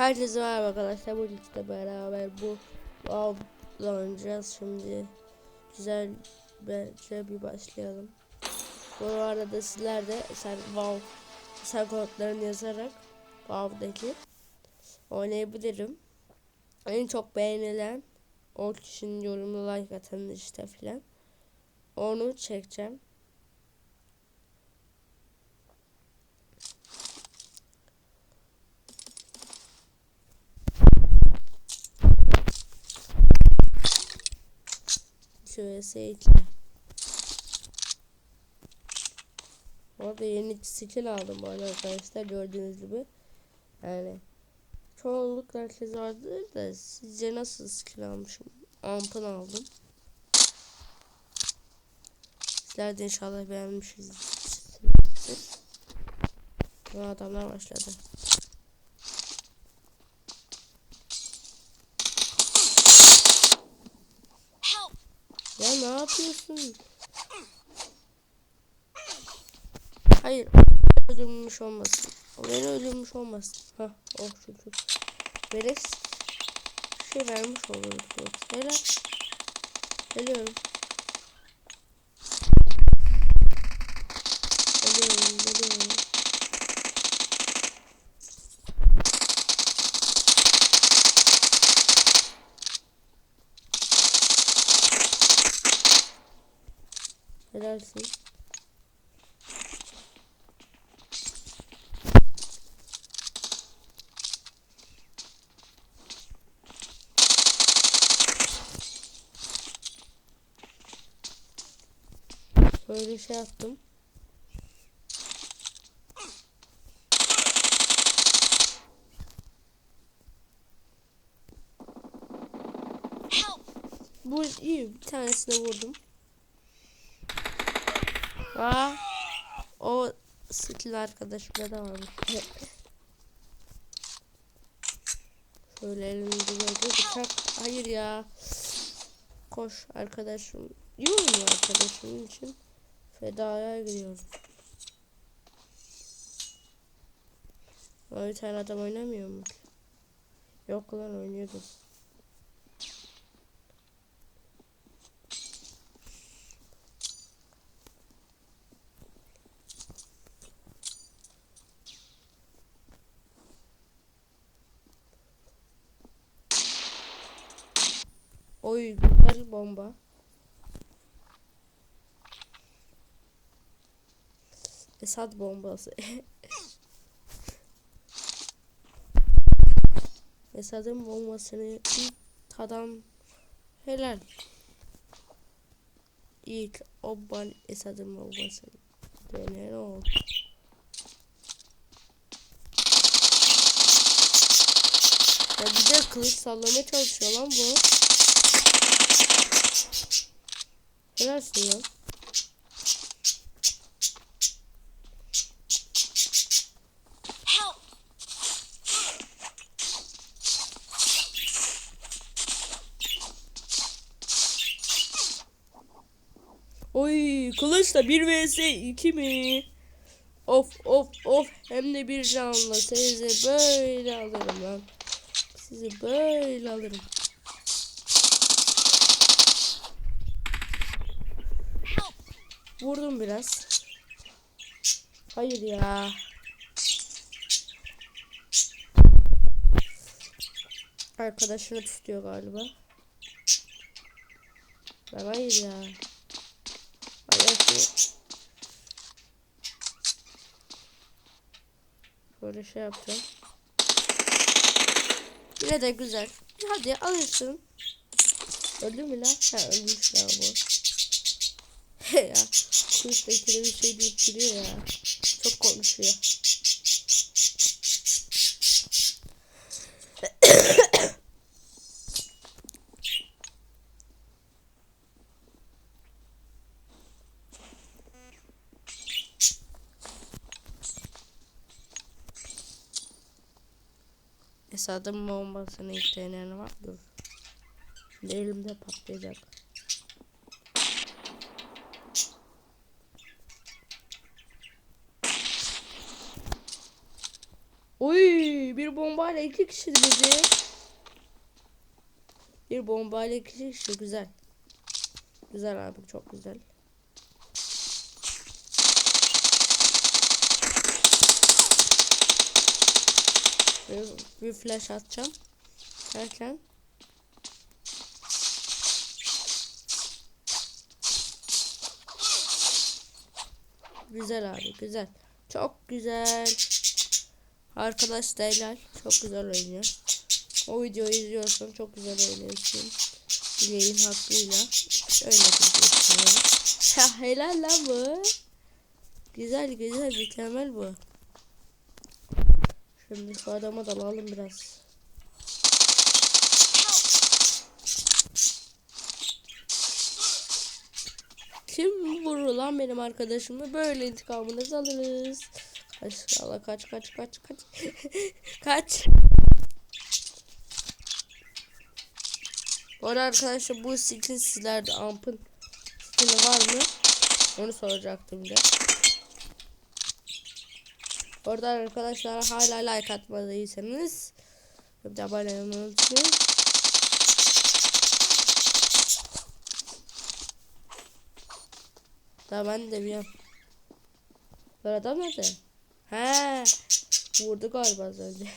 Herkese merhaba arkadaşlar. Bu liste beraber bu avla oynayacağız. Şimdi güzel bence bir başlayalım. Bu arada da sizler de sen wow sen kodlarını yazarak WoW'daki oynayabilirim. En çok beğenilen o kişinin yorumunu like atan işte filan. Onu çekeceğim. Şöyle seyirci. Orada yeni skill aldım bu arada arkadaşlar gördüğünüz gibi. Yani çoğunlukla herkes vardır da sizce nasıl skill almışım? Ampın aldım. Sizler de inşallah beğenmişsinizdir. Bu adamlar başladı. Ya ne yapıyorsun? Hayır. Öldürmüş olmasın. O beni öldürmüş olmasın. Ha, oh şükür. Veres şey vermiş oluruz. Helal. Geliyorum, geliyorum. Helalsin. Böyle şey yaptım. Bu iyi bir tanesine vurdum. Aa, o skill arkadaşımda da varmış. Şöyle elimde böyle bıçak. Hayır ya. Koş arkadaşım. Yiyorum arkadaşım için. Fedaya gidiyorum. Ama bir tane adam oynamıyor mu? Yok lan oynuyordu. Oy güzel bomba. Esad bombası. Esad'ın bombasını ilk tadan helal. İlk obban Esad'ın bombasını denen o. Ya bir de kılıç sallamaya çalışıyor lan bu. Helalsin. Help! Oy kılıçla 1 vs 2 mi? Of of of hem de bir canlı sizi böyle alırım lan. Sizi böyle alırım. Vurdum biraz. Hayır ya. Arkadaşını tutuyor galiba. Ben hayır ya. Hayır. Böyle şey yapacağım. Yine de güzel. Hadi alırsın. Öldü mü lan? Ha ölmüş ya bu. Ya. Kılıçla ikide bir şey deyip duruyor ya. Çok konuşuyor. Esad'ın bombasını ilk deneyen var. Dur. Şimdi elimde patlayacak. Oy bir bombayla iki kişi dedi. Bir bombayla iki kişi güzel. Güzel abi çok güzel. Bir, bir flash atacağım. Derken Güzel abi güzel. Çok güzel. Arkadaş Delal çok güzel oynuyor. O videoyu izliyorsan çok güzel oynuyorsun. Bileğin hakkıyla. Öyle düşünüyorum. Ya helal lan bu. Güzel güzel mükemmel bu. Şimdi şu adama da biraz. Kim vurur lan benim arkadaşımı? Böyle intikamınızı alırız. Allah kaç kaç kaç kaç. kaç. Bu arada arkadaşlar bu skin sizlerde ampın skini var mı? Onu soracaktım da. Orada arkadaşlar hala like atmadıysanız bir de abone olmayı unutmayın. Daha ben de biliyorum. Bu adam nerede? He. Vurdu galiba az önce.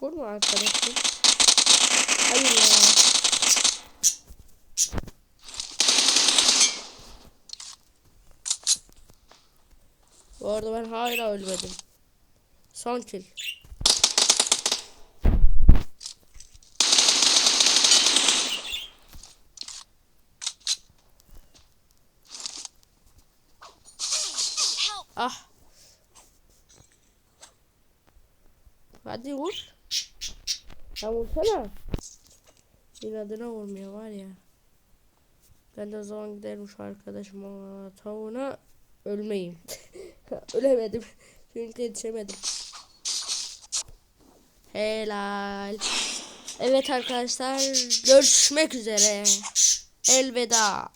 Vurma arkadaşım. Hayır ya. Bu arada ben hala ölmedim. Son kill. Ah. Hadi vur. Ya vursana. İnadına vurmuyor var ya. Ben de o zaman giderim şu arkadaşıma tavuğuna ölmeyeyim. Ölemedim. Çünkü yetişemedim. Helal. Evet arkadaşlar görüşmek üzere. Elveda.